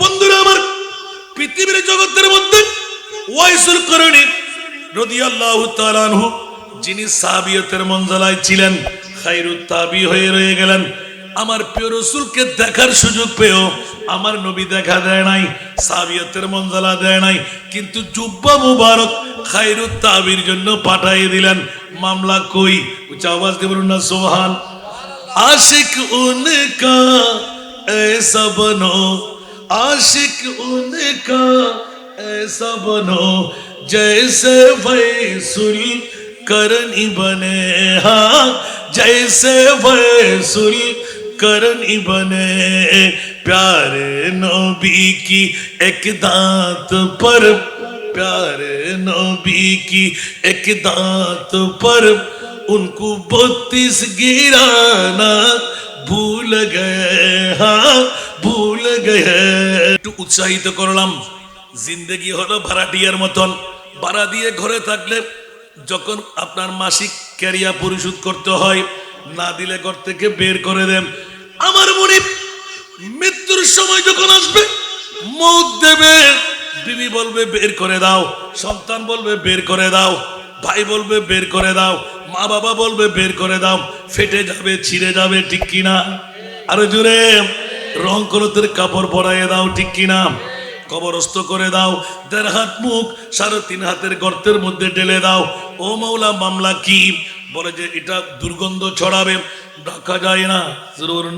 বন্ধুরা আমার, পৃথিবীর জগতের মধ্যে ওয়াইসুল করণী রদিয়াল্লাহু তাআলাহু যিনি সাবিয়তের মঞ্জলায় ছিলেন খাইরুত তাবি হয়ে রয়ে গেলেন। আমার প্রিয় রসুলকে দেখার সুযোগ পেয়েও আমার নবী দেখা দেয় নাই সাবিয়তের মঞ্জলা দেয় নাই, কিন্তু জুব্বা মুবারক খাইরুত তাবির জন্য পাঠাইয়ে দিলেন। মামলা কই? উচ্চ আওয়াজ দিয়ে না সোহান আশিক উনকা, এ সবনো عاشق ان کا ایسا بنو، جیسے ویسل کرنی بنے ہاں جیسے ویسل کرنی بنے۔ پیارے نبی کی ایک دانت پر، پیارے نبی کی ایک دانت پر ان کو بتیس گرانا بھول گئے ہاں ভুল গয়ে একটু উৎসাহিত করলাম। জিন্দেগি হলো ভাড়াটিয়ার মতন। ভাড়া দিয়ে ঘরে থাকলে যখন আপনার মাসিক ক্যারিয়া পরিশোধ করতে হয়, না দিলে ঘর থেকে বের করে দেন। আমার মনে মৃত্যুর সময় যখন আসবে, মৌত দেবে। বিবি বলবে, বের করে দাও। সন্তান বলবে, বের করে দাও। ভাই বলবে, বের করে দাও। মা বাবা বলবে, বের করে দাও। ফেটে যাবে, ছিঁড়ে যাবে, ঠিক কিনা? আরও জোরে। রং করতের কাপড় পরাইয়ে দাও, ঠিক কিনা? কবরস্থ করে দাও। দেড় হাত মুখ, সাড়ে তিন হাতের গর্তের মধ্যে ঢেলে দাও। ও মৌলা মামলা কি? বলে যে, এটা দুর্গন্ধ ছড়াবে। ডাকা যায় না।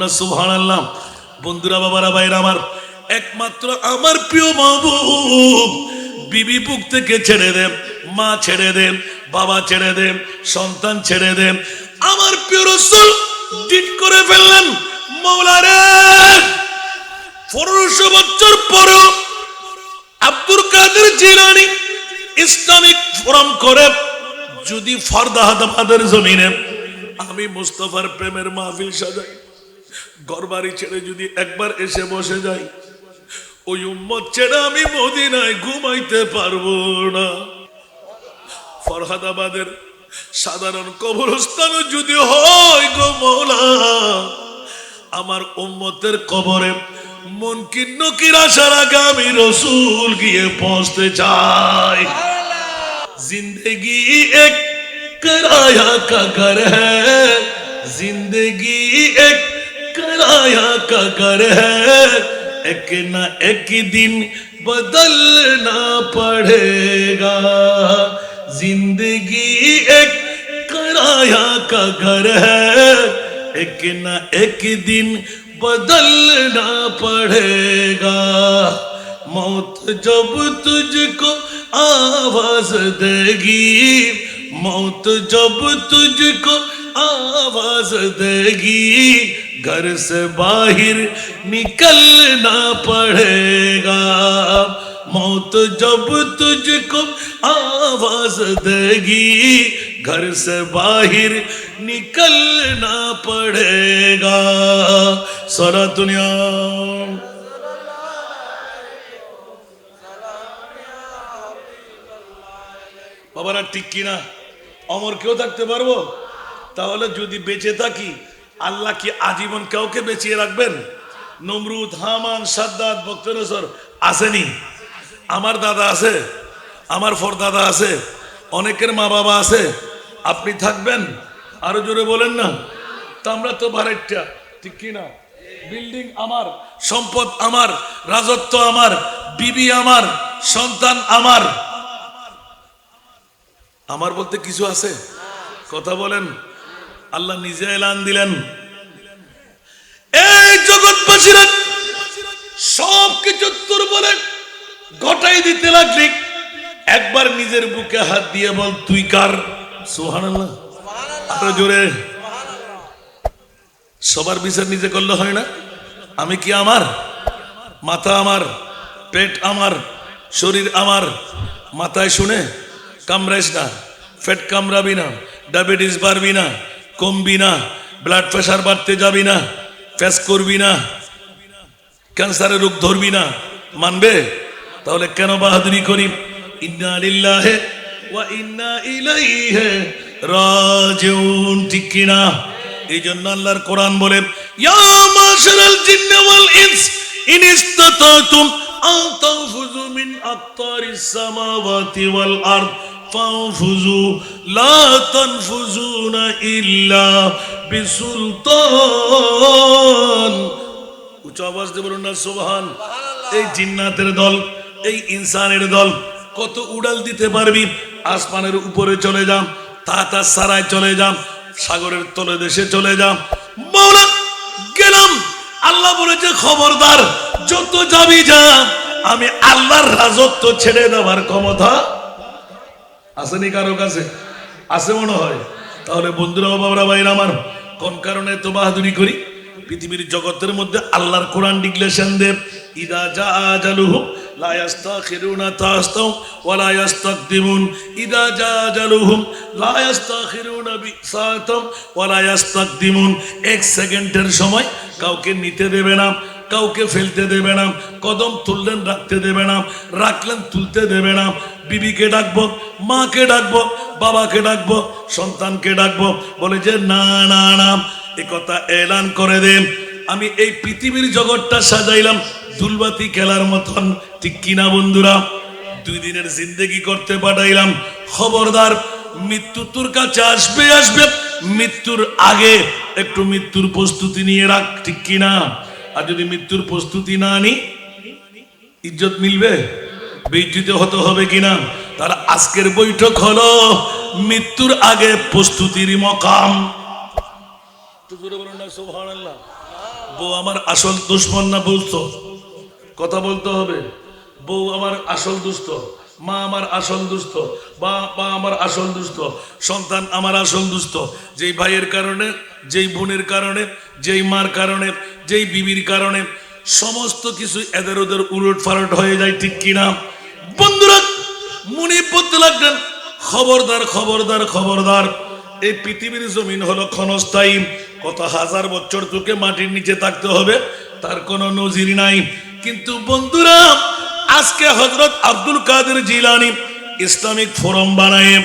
সুবহান আল্লাহ বন্ধুরা, বাবারা বাইরা আমার, একমাত্র আমার প্রিয় মাহবুব। বিবি বুক থেকে ছেড়ে দেন মা ছেড়ে দেন বাবা ছেড়ে দেন সন্তান ছেড়ে দেন আমার প্রিয় রসুল ডিট করে ফেললেন। মৌলারে, পনেরোশো বছর পরেও Abdul Qadir Jilani Islamic forum করে যদি ফরদাহাদাবাদের জমিনে আমি মুস্তফার প্রেমের মাহফিল সাজাই, ঘরবাড়ি ছেড়ে যদি একবার এসে বসে যাই, ওই উম্মত ছেড়ে আমি মদিনায় ঘুমাইতে পারব না। ফরহাদাবাদের সাধারণ কবরস্থান যদি হয় গো মৌলা আমার উম্মতের কবরে মন কি নকির আসার আগে আমি রসুল গিয়ে পৌঁছতে চাই जिंदगी एक किराया का घर है जिंदगी एक किराया का घर है एक ना एक दिन बदलना पड़ेगा जिंदगी एक किराया का घर है ایک نہ ایک دن بدلنا پڑے گا۔ موت جب تجھ کو آواز دے گی، موت جب تجھ کو آواز دے گی، گھر سے باہر نکلنا پڑے گا۔ मौत जब तुझको आवाज देगी घर से बाहर निकलना पड़ेगा सारा दुनिया বাবারা ঠিক কিনা অমর কেউ থাকতে পারবো তাহলে যদি বেঁচে থাকি আল্লাহ কি আজীবন কাউকে বেঁচিয়ে রাখবেন নমরুদ হামান সাদ্দাত বক্তরেশ্বর আসেনি আমার দাদা আছে, আমার ফর দাদা আছে, অনেকের মা বাবা আছে, আপনি থাকবেন? আরও জোরে বলেন না? তা আমরা তো ভাড়াইটা ঠিক কিনা বিল্ডিং আমার, সম্পদ আমার, রাজত্ব আমার, বিবি আমার, সন্তান আমার। আমার বলতে কিছু আছে? কথা বলেন। আল্লাহ নিজে এলান দিলেন। এই জগৎবাসীরা সব কিছু তোর বলে ঘটাই দিতে লাগলি। একবার নিজের বুকে হাত দিয়ে বল তুই কার? সোহান আরও জোরে। সবার বিচার নিজে করলে হয় না। আমি কি আমার? মাথা আমার পেট আমার শরীর আমার মাথায় শুনে কামড়াইস না ফেট কামড়াবি না ডায়াবেটিস বাড়বি না কমবি না ব্লাড প্রেশার বাড়তে যাবি না ফেস করবি না ক্যান্সারের রোগ ধরবি না মানবে? তাহলে কেন বাহাদুরি করি? ইন্না লিল্লাহে ওয়া ইন্না ইলাইহি রাজিউন। ঠিক কিনা এই জন্য আল্লাহর কোরআন বলে, ইয়া মাশারাল জিন্নি ওয়াল ইনস, ইন ইসতাতাতুম আন তানফুযু মিন আকতারিস সামাওয়াতি ওয়াল আরদ, ফানফুযু, লা তানফুযুনা ইল্লা বিসুলতান। উচ্চ আওয়াজ বলুন না, সুবহান। এই জিন্নাতের দল এই ইনসানের দল কত উড়াল দিতে পারবি? আসমানের উপরে চলে যাম তাতা সারায় চলে যাম সাগরের তলে দেশে চলে যাম মৌলা, গেলাম। আল্লাহ বলেছে, খবরদার, যত যাবি যা, আমি আল্লাহর রাজত্ব ছেড়ে দেওয়ার ক্ষমতা আসেনি কারও কাছে? আছে মনে হয়। তাহলে বন্ধুরা বাবরা ভাইরা আমার, কোন কারণে তো বাহাদুরি করি? পৃথিবীর জগতের মধ্যে আল্লাহর কোরআন ডিক্লেশন দেব, ইদা যা আজালুহু এক সেকেন্ডের সময় কাউকে নিতে দেবে না, কাউকে ফেলতে দেবে না, কদম তুললেন, রাখতে দেবে না, রাখলেন, তুলতে দেবে না। বিবিকে ডাকবো, মাকে ডাকবো, বাবাকে ডাকবো, সন্তানকে ডাকবো, বলে যে, না না না, এ কথা এলান করে দে। আমি এই পৃথিবীর জগৎটা সাজাইলাম দুলবাতি খেলার মতন, ঠিক কিনা বন্ধুরা? দুই দিনের জিন্দেগি করতে পাঠাইলাম। খবরদার, মৃত্যু তোর কাছে আসবে আসবে। মৃত্যুর আগে একটু মৃত্যুর প্রস্তুতি নিয়ে রাখ, ঠিক কিনা? আর যদি মৃত্যুর প্রস্তুতি না আনি ইজ্জত মিলবে? বেইজ্জিত হতে হবে কিনা? তার আজকের বৈঠক হলো মৃত্যুর আগে প্রস্তুতির মকাম। বউ, আমার আসল দুশ্মন না বুঝত কথা বলতে হবে। বউ আমার আসল দুস্থ মা আমার আসল দুস্থ বা মা আমার আসল দুস্থ সন্তান আমার আসল দুস্থ যেই ভাইয়ের কারণে, যেই বোনের কারণে, যেই মার কারণে, যেই বিবির কারণে সমস্ত কিছু এদের ওদের উলট ফালট হয়ে যায়, ঠিক কিনা? বন্ধুরা, মনে পড়তে লাগলেন, খবরদার খবরদার খবরদার, এই পৃথিবীর জমিন হলো ক্ষণস্থায়ী। কত হাজার বছর তোকে মাটির নিচে থাকতে হবে, তার কোনো নজির নাই। কিন্তু বন্ধুরা, আজকে হজরত Abdul Qadir Jilani Islamic forum বানায়,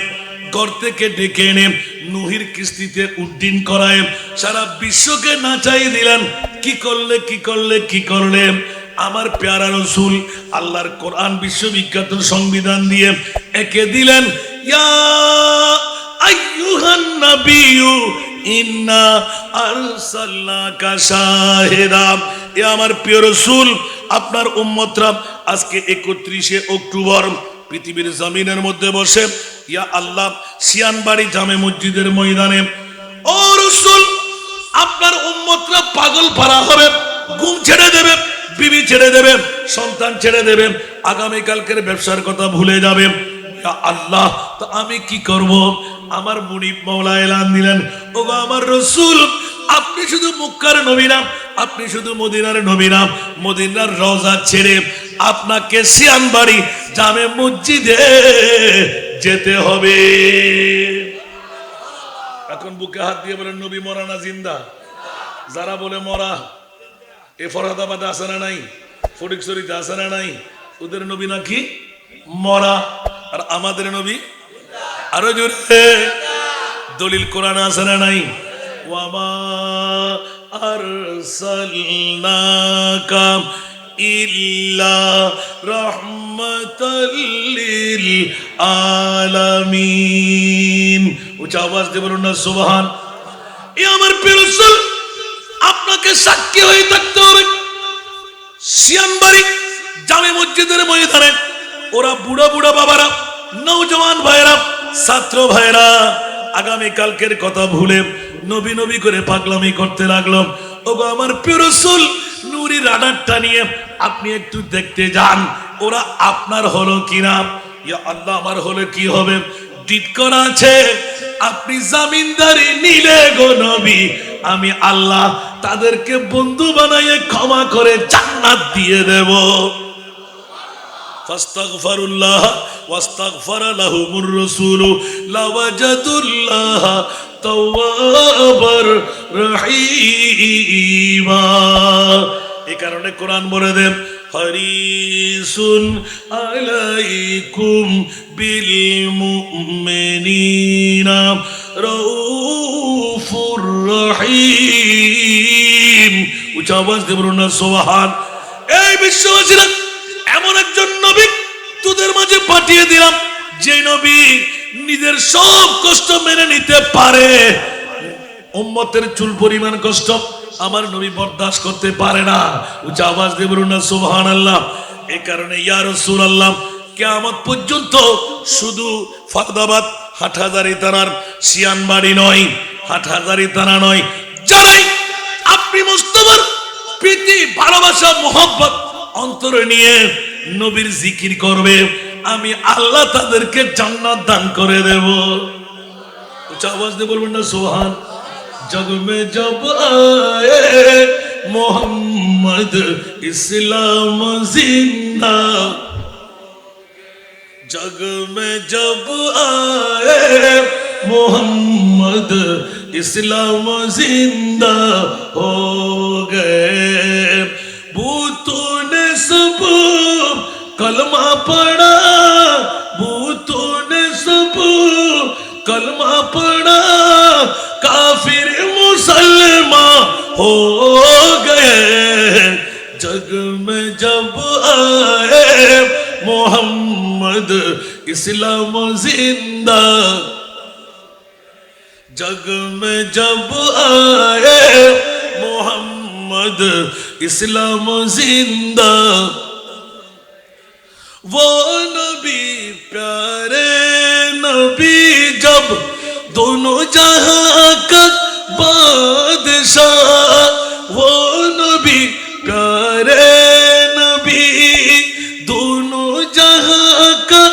ঘর থেকে ডেকে এনে নুহির কিস্তিতে উড্ডিন করায়, সারা বিশ্বকে নাচাই দিলেন। কি করলে কি করলে কি করলে? আমার পেয়ারা রসুল আল্লাহর কোরআন বিশ্ববিখ্যাত সংবিধান দিয়ে একে দিলেন, ইয়া আইয়ুহান নাবিয়্যু ইন্না আমার প্রিয় রসুল, আপনার উম্মতরা আজকে একত্রিশে অক্টোবর পৃথিবীর জমিনের মধ্যে বসে, ইয়া আল্লাহ সিয়ানবাড়ি জামে মসজিদের ময়দানে, ও রসুল, আপনার উম্মতরা পাগল পারা হবে, ঘুম ছেড়ে দেবে, বিবি ছেড়ে দেবে, সন্তান ছেড়ে দেবে, আগামীকালকের ব্যবসার কথা ভুলে যাবে। আল্লাহ, তো আমি কি করব? আমার মুনিব মৌলা এলান দিলেন ও গো আমার রসুল, আপনি শুধু মুক্কার নবী না, আপনি শুধু মদিনার নবী না, মদিনার রওজা ছেড়ে আপনাকে সিয়ান বাড়ি, জামে মসজিদে যেতে হবে। এখন বুকে হাত দিয়ে বলেন, নবী মরা না জিন্দা? যারা বলে মরা, এ ফরহাদাবাদে আসে না নাই? ফটিকশরীতে আসে না নাই? ওদের নবী নাকি মরা? আর আমাদের নবী আরও জোরে। দলিল কোরআন আছে না নাই? ওয়ামা আরসালনাকা ইল্লা রাহমাতাল লিল আলামিন। উচ্চ আওয়াজ দিয়ে বলুন না, সুবহান। এ আমার প্রিয় রাসূল, আপনাকে সাক্ষী হয়ে থাকতে হবে। শিয়ানবাড়ি জামে মসজিদের ময়দানে। ওরা বুড়া বুড়া বাবারা নৌজওয়ান ভাইরা ছাত্র ভাইরা, আগামী কালকের কথা ভুলে নবী নবী করে পাগলামি করতে লাগল। ওগো আমার পিরসুল নুরি রাডারটা নিয়ে আপনি একটু দেখতে যান, ওরা আপনার হলো কিনা? ইয়া আল্লাহ, আমার হলে কি হবে? ডিট করা আছে, আপনি জামিনদারি নিলে গো নবী, আমি আল্লাহ তাদেরকে বন্ধু বানাইয়ে ক্ষমা করে জান্নাত দিয়ে দেব। فاستغفروا الله واستغفر لهم الرسول لوجدوا الله توابا رحيما এই কারণে কোরআন বলে দেন হরিসুন আলাইকুম বিল মুমিনিনা রাউফুর রহিম উচ্চ আওয়াজ দিয়ে বলুন না সুবহান এই বিশ্ববাসীরা এমন একজন নবী তোদের মাঝে পাঠিয়ে দিলাম, যে নবী নিজের সব কষ্ট মেনে নিতে পারে। উম্মতের চুল পরিমাণ কষ্ট আমার নবী বরদাস্ত করতে পারে না। উচ্চ আওয়াজ দিয়ে বলুন না সুবহান আল্লাহ এই কারণে ইয়া রসুল আল্লাহ কেয়ামত পর্যন্ত শুধু ফরদাবাদ, হাটহাজারি থানার শিয়ানবাড়ি নয়, হাটহাজারি থানা নয়, যারাই আপনি মুস্তফার প্রীতি, ভালোবাসা, মোহব্বত অন্তরে নিয়ে নবীর জিকির করবে আমি আল্লাহ তাদেরকে জান্নাত দান করে দেব উচ্চ আওয়াজ দিয়ে বলবেন না সোহান जग में जब आए मोहम्मद इस्लाम जिंदा जग में जब आए मोहम्मद इस्लाम जिंदा हो गए کلمہ پڑا بوتوں نے سب کلمہ پڑا کافر مسلمہ ہو گئے جگ میں جب آئے محمد اسلام زندہ جگ میں جب آئے محمد اسلام زندہ وہ نبی پیارے نبی، جب دونوں جہاں کا بادشاہ، وہ نبی پیارے نبی، دونوں جہاں کا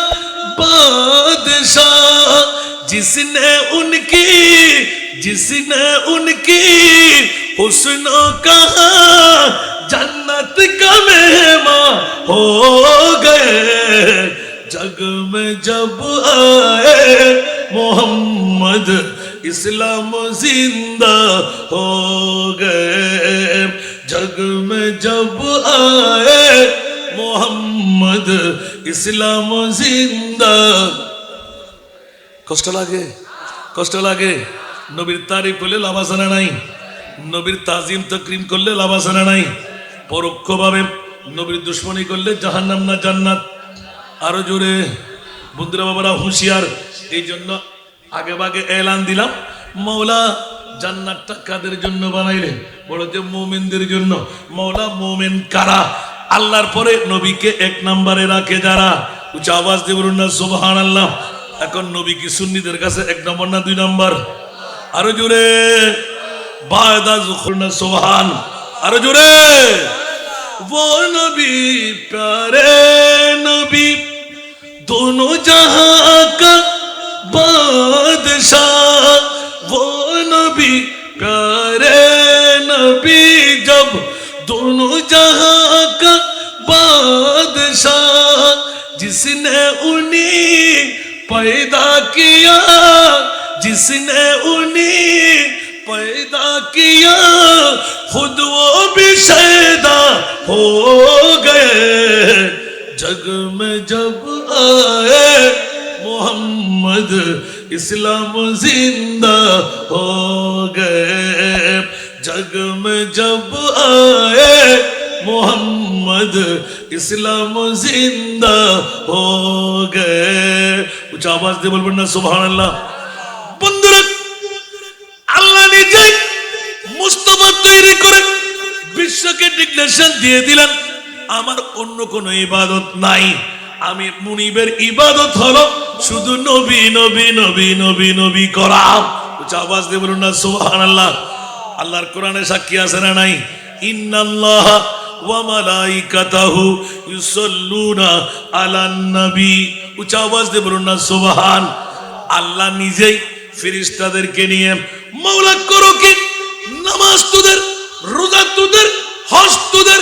بادشاہ، جس نے ان کی، جس نے ان کی حسن کہا जन्नत का मेहमान हो गए जग में जब आए मोहम्मद इस्लाम जिंदा हो गए जग में जब आए मोहम्मद इस्लाम जिंदा কষ্ট লাগে কষ্ট লাগে নবীর তারিফ করলে লাভ আছে না নাই নবীর তাজিম তকরিম করলে লাভ আছে না নাই পরোক্ষভাবে নবীর দুশ্মনী করলে জাহান্নাম না জান্নাত। আরও জোরে, বন্ধুরা বাবারা, হুঁশিয়ার। এই জন্য আগে ভাগে এলান দিলাম। মৌলা জান্নাতটা কাদের জন্য বানাইলেন? বড় যে মোমেনদের জন্য। মৌলা মোমেন কারা? আল্লাহর পরে নবীকে এক নম্বরে রাখে যারা? উচ্চ আওয়াজ দিয়ে বলুন না সুবহান আল্লাহ এখন নবী কি সুন্নিদের কাছে এক নম্বর না দুই নম্বর? আরও জোরে। বায়দা জুখুর না, সুবহান। আরও জোরে। وہ نبی پیارے نبی، دونوں جہاں کا بادشاہ، وہ نبی پیارے نبی، جب دونوں جہاں کا بادشاہ، جس نے انہیں پیدا کیا، جس نے انہیں پیدا کیا، خود وہ بھی شیدا ہو گئے۔ جگ میں جب آئے محمد، اسلام زندہ ہو گئے۔ جگ میں جب آئے محمد، اسلام زندہ ہو گئے۔ کچھ آواز دے بول بڑھنا سبحان اللہ۔ ডিক্লেশন দিয়ে দিলেন, আমার অন্য কোনো ইবাদত নাই। আমি মুনিবের ইবাদত হলো শুধু নবী নবী নবী নবী নবী করা। আওয়াজ দিয়ে বলুন না, সুবহানাল্লাহ। আল্লাহর কোরআনে সাক্ষী আছে না নাই? ইন্নাল্লাহ আল্লাহ নিজেই নিয়ে নামাজ রোজা তোদের হজ তোদের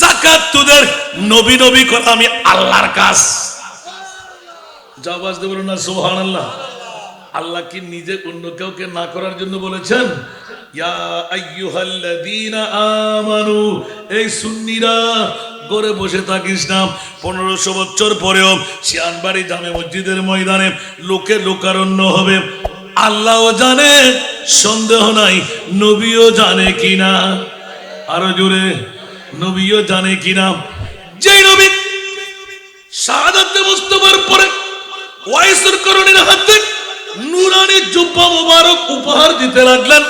জাকাত তোদের, নবী নবী করা আমি আল্লাহর কাজ। জাবাজ দেব না সোহান আল্লাহ আল্লাহ কি নিজে অন্য কাউকে না করার জন্য বলেছেন? আমানু, এই বসে পনেরোশো পরেও মসজিদের ময়দানে লোকে লোকারণ্য হবে। আল্লাহও জানে, সন্দেহ নাই, নবীও জানে কিনা। আরও জোরে, নবীও জানে কিনা যে নবী শাহাদাতে মুস্তফার পরে ওয়াইসুর করণের হাতে নুরানি জুব্বা মুবারক উপহার দিতে লাগলেন।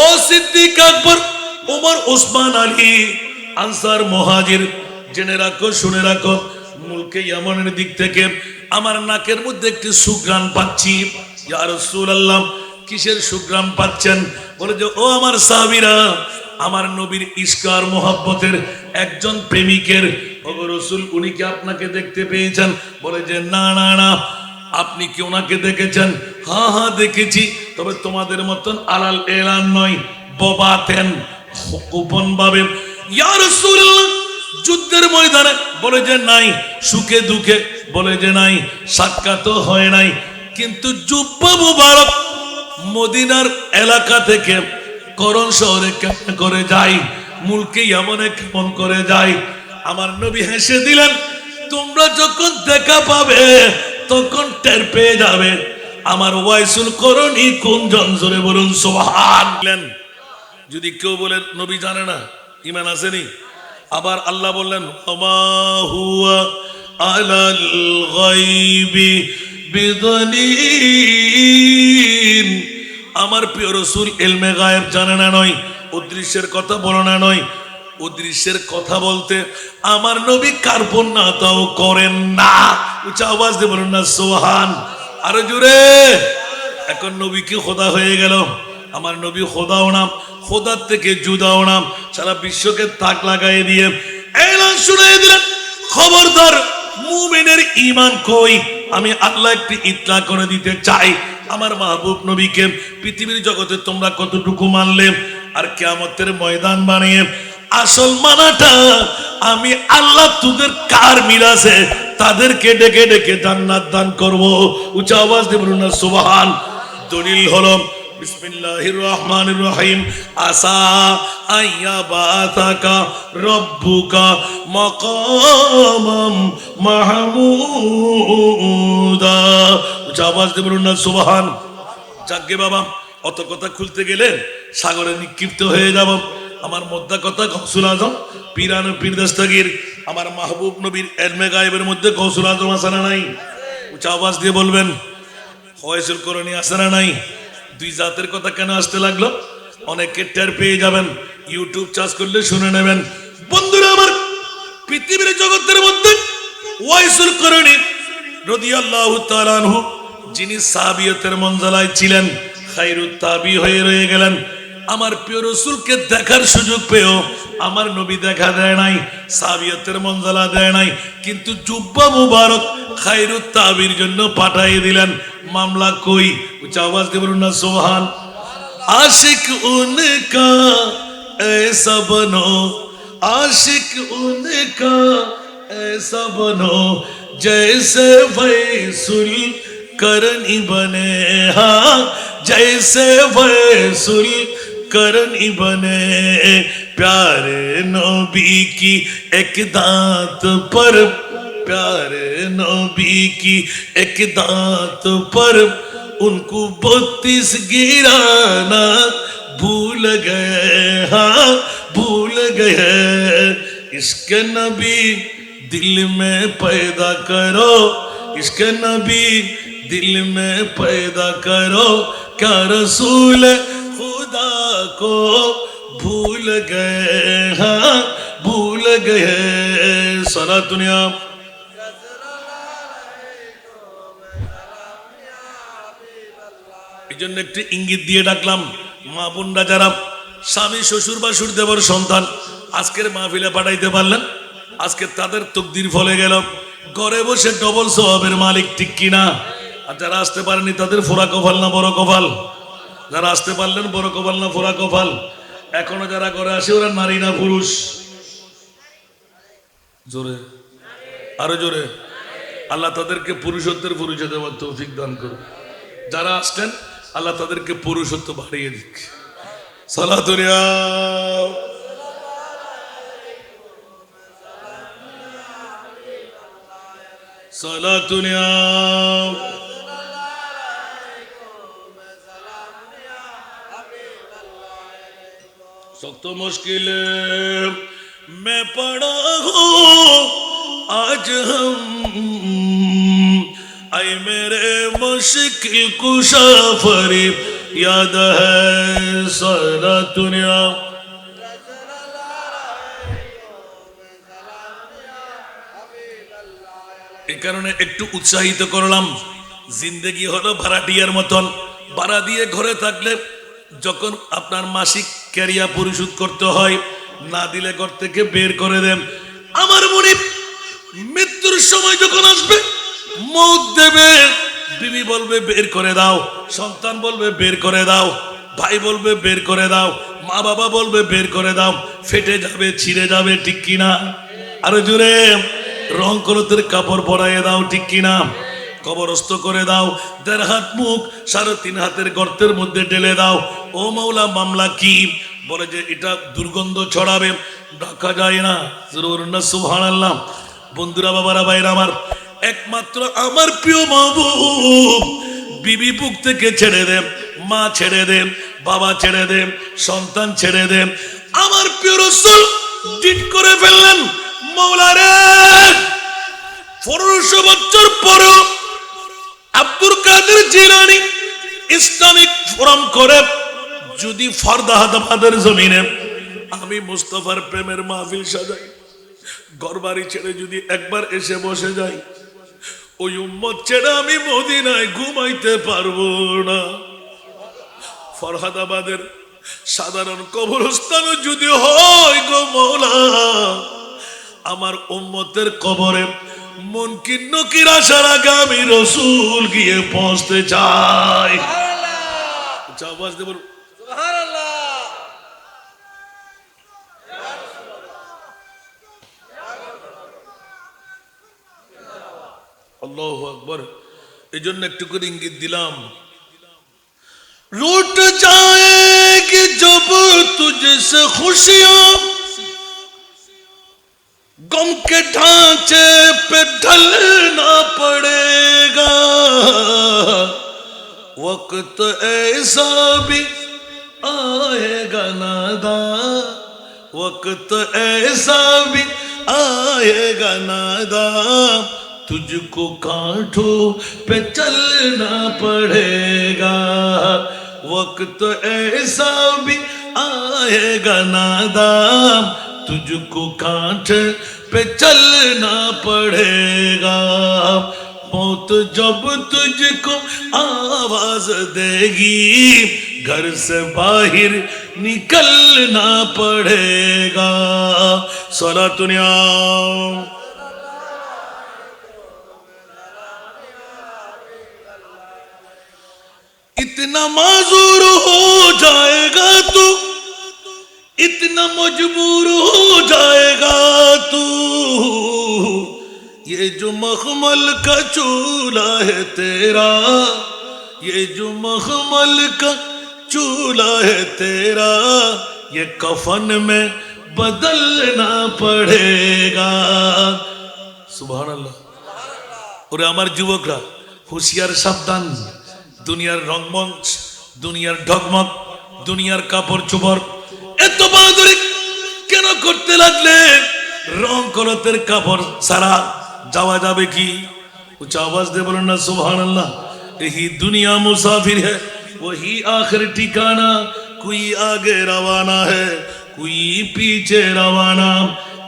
ও Siddique Akbar Omar Osman Ali, answer মহাজির। জেনে রাখো, শুনে রাখো, মুলকে ইয়ামনের দিক থেকে আমার নাকের মধ্যে একটি সুগ্রাণ পাচ্ছি। ইয়া রাসূলুল্লাহ, কিসের সুগ্রাম পাচ্ছেন? বলে যে, ও আমার সাহাবীরা আমার নবীর ইস্কার মোহাব্বতের একজন প্রেমিকের রসুল, উনি কি আপনাকে দেখতে পেয়েছেন? বলে যে, না না না, আপনি কি ওনাকে দেখেছেন? হ্যাঁ হ্যাঁ দেখেছি, তবে তোমাদের মতন আলাল এলান নয়, ববাতেন গোপন ভাবে যুদ্ধের ময়দানে, বলে যে, নাই, সুখে দুঃখে, বলে যে, নাই, সাক্ষাৎ হয় নাই। কিন্তু জুব্বা মুবারক মদিনার এলাকা থেকে করণ শহরে কেমন করে যাই? মুলকে এমনে কেমন করে যাই? আমার নবী হেসে দিলেন, তোমরা যখন দেখা পাবে, তখন টের পেয়ে যাবে। আমার ওয়াইসুল করণী কোন জনজরে বলুন সোহান যদি কেউ বলে নবী জানে না ইমান আসেনি। আবার আল্লাহ বললেন আলাল গায়বি বিদনীন আমার প্রিয় রসুল এলমে গায়েব জানে না নয় অদৃশ্যের কথা বলো না নয়। অদৃশ্যের কথা বলতে আমার নবী কার্পণ না তাও করেন না। উঁচা আওয়াজ দিয়ে বলুন না, সোহান। আরও জুড়ে এখন নবী কি খোদা হয়ে গেল? আমার নবী খোদাও নাম খোদার থেকে জুদাও নাম সারা বিশ্বকে তাক লাগাই দিয়ে এলান শুনাই দিলেন। খবরদার মুমিনের ইমান কই? আমি আল্লাহ একটি ইতলা করে দিতে চাই। আমার মাহবুব নবীকে পৃথিবীর জগতে তোমরা কতটুকু মানলে? আর কেয়ামতের ময়দান বানিয়ে আসল মানাটা আমি আল্লাহ তোদের কার মিলাছে তাদেরকে ডেকে ডেকে জান্নাত দান করব। উচ্চ আওয়াজ দিয়ে বলুন না, সুবহান। দলিল হলো বিসমিল্লাহির আইয়া উচ্চ আওয়াজ দিয়ে বলুন না, সুবহান। বাবা, অত কথা খুলতে গেলে সাগরে নিক্ষিপ্ত হয়ে যাব। আমার মোদ্দা কথা গৌসুল আজম, পিরানো পীর দস্তগীর, আমার মাহবুব নবীর এলমে গায়েবের মধ্যে গৌসুল আজম আছে না নাই? উঁচা আওয়াজ দিয়ে বলবেন ফয়সুল করণী আছে না নাই? দুই জাতের কথা কেন আসতে লাগল? অনেকে টের পেয়ে যাবেন ইউটিউব চার্জ করলে শুনে নেবেন। বন্ধুরা আমার, পৃথিবীর জগতের মধ্যে ওয়াইসুল করণী রদিয়াল্লাহু তাআলা যিনি সাবিয়তের মঞ্জলায় ছিলেন খাইরুত তাবি হয়ে রয়ে গেলেন। আমার প্রিয় রসুলকে দেখার সুযোগ পেয়েও আমার নবী দেখা দেয় নাই সাবিয়তের মঞ্জলা দেয় নাই কিন্তু জুব্বা মুবারক খাইরুত তাবির জন্য পাঠিয়ে দিলেন মামলা কই উচ্চ আওয়াজ দিয়ে বলুন না সোহান आशिक उनका ऐसा बनो आशिक उनका ऐसा बनो जैसे वैसुल करनी बने हाँ जैसे वैसुल کرنی بنے پیارے نبی کی ایک دانت پر پیارے نبی کی ایک دانت پر ان کو بتیس گرانا بھول گئے ہاں بھول گئے۔ اس کے نبی دل میں پیدا کرو، اس کے نبی دل میں پیدا کرو۔ کیا رسول ہے खुदा को भूल गए हाँ भूल गए सरा दुनिया এই জন্য একটি ইঙ্গিত দিয়ে ডাকলাম মা বোনরা যারা স্বামী শ্বশুর বা দেবর সন্তান আজকের মাহফিলে পাঠাইতে পারলেন আজকে তাদের তকদির ফলে গেল ঘরে বসে ডবল স্বভাবের মালিক ঠিক কিনা আর যারা আসতে পারেনি তাদের ফোরা কপাল না বড় কপাল যারা আসতে পারলেন, বড় কপাল না ফোরা কপাল? এখনও যারা করে আসে, ওরা নারী না পুরুষ? জোরে। আরও জোরে। আল্লাহ তাদেরকে পুরুষত্বের পুরুষে দেওয়ার তৌফিক দান করুন। যারা আসলেন আল্লাহ তাদেরকে পুরুষত্ব বাড়িয়ে দিক। সালাতুরিয়া সালাতুনিয়া শক্ত মুশকিলে मैं पड़ा हूँ आज हम आए मेरे मुश्किल कुशा फरीब याद है सारा दुनिया এই কারণে একটু উৎসাহিত করলাম জিন্দেগি হলো ভাড়াটিয়ার মতন ভাড়া দিয়ে ঘরে থাকলে যখন আপনার মাসিক ক্যারিয়া পরিশোধ করতে হয়, না দিলে ঘর থেকে বের করে দেন। আমার মনে মৃত্যুর সময় যখন আসবে, মৌত দেবে। বিবি বলবে, বের করে দাও। সন্তান বলবে, বের করে দাও। ভাই বলবে, বের করে দাও। মা বাবা বলবে, বের করে দাও। ফেটে যাবে, ছিঁড়ে যাবে, ঠিক কিনা? আরও জোরে রং করতের কাপড় পরাইয়ে দাও, ঠিক কিনা? কবরস্থ করে দাও। দেড় হাত মুখ, সাড়ে তিন হাতের গর্তের মধ্যে ঢেলে দাও। ও মাওলা, মামলা কি? বলে যে, এটা দুর্গন্ধ ছড়াবে। ডাকা যায় না। জরুর না আল্লাহ বন্ধুরা, বাবারা বাইরা আমার, একমাত্র আমার প্রিয় মাহবুব। বিবি বুক থেকে ছেড়ে দেন মা ছেড়ে দেন বাবা ছেড়ে দেন সন্তান ছেড়ে দেন আমার প্রিয় রসুল, ডিট করে ফেললেন। মৌলারে পনেরোশো বছর পরও Abdul Qadir Jilani Islamic forum করে, যদি ফরদাহাদাবাদের জমিনে আমি মুস্তফার প্রেমের মাহফিল সাজাই, ঘরবাড়ি ছেড়ে যদি একবার এসে বসে যাই, ওই উম্মত ছেড়ে আমি মদিনায় ঘুমাইতে পারব না। ফরহাদাবাদের সাধারণ কবরস্থানও যদি হয় গো মৌলা, আমার উম্মতের কবরে মন কিন্ন কিরা সারা গামী রসুল গিয়ে পৌঁছতে চাই? আওয়াজ দেব আল্লাহ আকবর। এই জন্য একটু করে ইঙ্গিত দিলাম گم کے ڈھانچے پہ ڈھلنا پڑے گا۔ وقت ایسا بھی آئے گا نادا وقت ایسا بھی آئے گا نادا تجھ کو کانٹوں پہ چلنا پڑے گا۔ وقت ایسا بھی آئے گا نادام تجھ کو کانٹ پہ چلنا پڑے گا۔ موت جب تجھ کو آواز دے گی، گھر سے باہر نکلنا پڑے گا۔ سولا دنیا۔ اتنا معذور ہو جائے گا تو اتنا مجبور ہو جائے گا تو۔ یہ جو مخمل کا چولہا ہے تیرا، یہ جو مخمل کا چولہا ہے تیرا، یہ کفن میں بدلنا پڑے گا۔ سبحان اللہ۔ اور আমার ہوشیار হুঁশিয়ার دنیا رنگ منچ، دنیا ڈگمگ، دنیا কাপড় চোপড় এত বাহাদুরি কেন করতে লাগলেন রং কাপড় যাওয়া যাবে কি? আওয়াজ দিয়ে বলেন না এই দুনিয়া মুসাফির হ্যাঁ আখের ঠিকানা কুই আগে হ্যাঁ কুই পিছে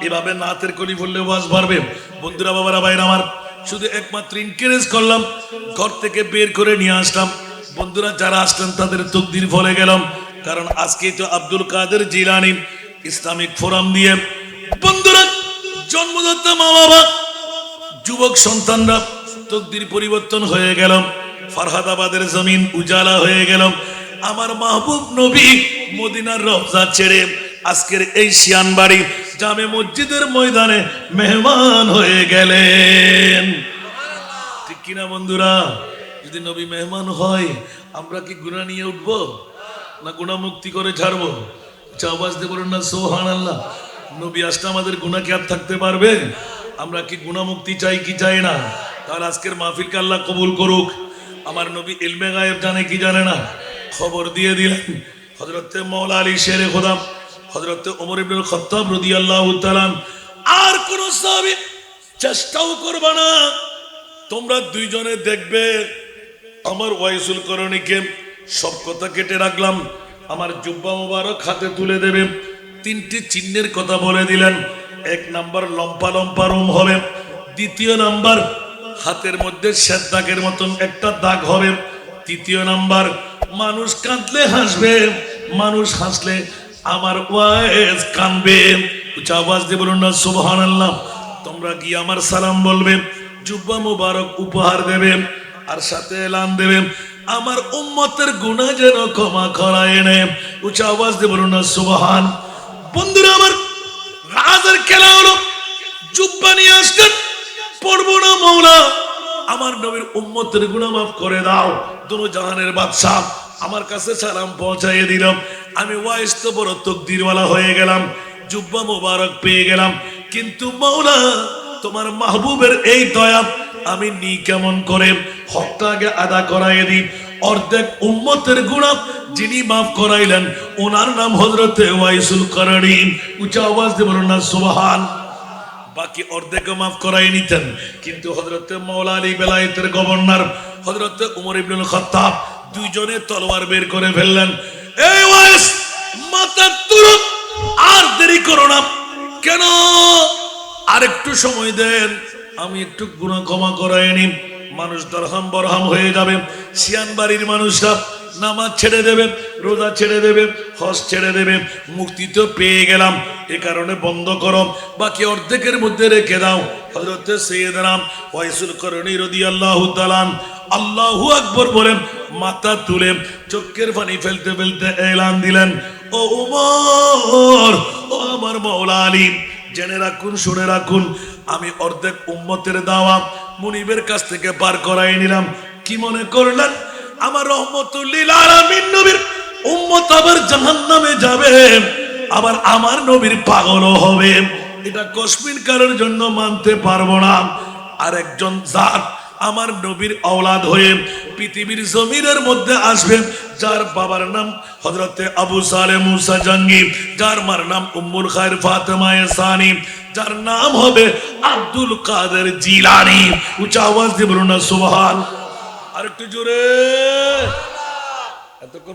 এভাবে নাতের কলি বললে ওয়াজ পারবে বন্ধুরা, বাবারা বাইরে আমার, শুধু একমাত্র ইনকারেজ করলাম, ঘর থেকে বের করে নিয়ে আসলাম। বন্ধুরা, যারা আসলেন তাদের তকদির ফলে গেলাম। কারণ আজকে তো Abdul Qadir Jilani Islamic forum দিয়ে বন্ধুরা জন্মদাতা মা বাবা যুবক সন্তানরা তকদির পরিবর্তন হয়ে গেল, ফরহাদাবাদের জমিন উজালা হয়ে গেল, আমার মাহবুব নবী মদিনার রওজা ছেড়ে আজকের এই শিয়ান বাড়ি জামে মসজিদের ময়দানে মেহমান হয়ে গেলেন। ঠিক কিনা বন্ধুরা? যদি নবী মেহমান হয়, আমরা কি গুণা নিয়ে উঠবো? না গুণা মুক্তি করে ছাড়বো? চাবাস দিয়ে না সোহান আল্লাহ নবী আসলে আমাদের গুণা কি আর থাকতে পারবে? আমরা কি গুণা মুক্তি চাই, কি চাই না? তার আজকের মাহফিলকে আল্লাহ কবুল করুক। আমার নবী ইলমে গায়েব জানে, কি জানে না? খবর দিয়ে দিলেন হজরতে মৌলা আলী শেরে খোদাম, হযরত ওমর ইবনুল খাত্তাব রাদিয়াল্লাহু তাআলা আর কোন সাহাবী চেষ্টাও করবে না। তোমরা দুইজনে দেখবে, আমার ওয়াইসুল করণীকে সব কথা কেটে রাখলাম। আমার জুব্বা মুবারক হাতে তুলে দেবে। তিনটি চিহ্নের কথা বলে দিলেন। এক নাম্বার লম্পা লম্পা রুম হবে। দ্বিতীয় নাম্বার হাতের মধ্যে শ্বেত দাগের মতন একটা দাগ হবে। তৃতীয় নাম্বার মানুষ কাঁদলে হাসবে। মানুষ হাসলে আমার ওয়াইস কানবে। উচ্চ আওয়াজ দিয়ে বলুন না, সুবহানাল্লাহ। তোমরা গিয়ে আমার সালাম বলবে, জুব্বা মুবারক উপহার দেবে, আর সাথে এলান দেবে। আমার উম্মতের গুণা যেন ক্ষমা করা এনে। উচ্চ আওয়াজ দিয়ে বলুন না, সুবহান। বন্ধুরা, আমার রাজার খেলা হলো। জুব্বা নিয়ে আসলেন। পড়ব না মৌলা আমার নবীর উম্মতের গুণা মাফ করে দাও। দুনো জাহানের বাদশাহ আমার কাছে সালাম পৌঁছাইয়ে দিলাম আমি ওয়াইস তো বড় তকদিরওয়ালা হয়ে গেলাম। জুব্বা মোবারক পেয়ে গেলাম। কিন্তু মৌলা তোমার মাহবুবের এই দয়া আমি নি কেমন করে হকটা আদা করাইয়ে দিই। অর্ধেক উম্মতের গুণা যিনি মাফ করাইলেন, ওনার নাম হজরতে ওয়াইসুল করণী উঁচা আওয়াজ দিয়ে বলুন না, সুবহান। বাকি অর্ধেক মাফ করাই নিতেন। কিন্তু হজরতে মৌলা আলী বেলায়েতের গভর্নর হজরতে উমর ইবনুল খত্তাব দুইজনে তলোয়ার বের করে ফেললেন। এই ওয়াইস, মাথা তুরুত, আর দেরি করো না। কেন? আর একটু সময় দেন। আমি একটু গুণা ক্ষমা করাই নি মানুষ দরহাম বরহাম হয়ে যাবে। সিয়ান বাড়ির মানুষরা নামাজ ছেড়ে দেবে, রোজা ছেড়ে দেবে, হজ ছেড়ে দেবে। মুক্তি তো পেয়ে গেলাম। এ কারণে বন্ধ করো। বাকি অর্ধেকের মধ্যে রেখে দাও। হজরতে সৈয়দরাম ওয়াইসুল করণী রদি আল্লাহ তালাম আল্লাহু আকবর বলেন, মাথা তুলে চোখের পানি ফেলতে ফেলতে এলান দিলেন, ও উমর, ও আমার মৌলা আলী, জেনে রাখুন, শুনে রাখুন আমি অর্ধেক উম্মতের দাওয়া মুনিবের কাছ থেকে পার করাই নিলাম। কি মনে করলেন? আমার রহমতুল্লিল নবীর উম্মত আবার জাহান্নামে যাবে, আবার আমার নবীর পাগলও হবে। এটা কসমিন কারোর জন্য মানতে পারব না। আর একজন জাত আমার নবীর অওলাদ হয়ে পৃথিবীর জমিনের মধ্যে আসবে, যার বাবার নাম হজরতে আবু সালে মুসা জঙ্গি যার মার নাম উম্মুল খায়ের ফাতেমায় সানি যার নাম হবে আব্দুল কাদের জিলানি। উঁচা আওয়াজ দিয়ে বলুন না, সুবহান। আর একটু জোরে। এতক্ষণ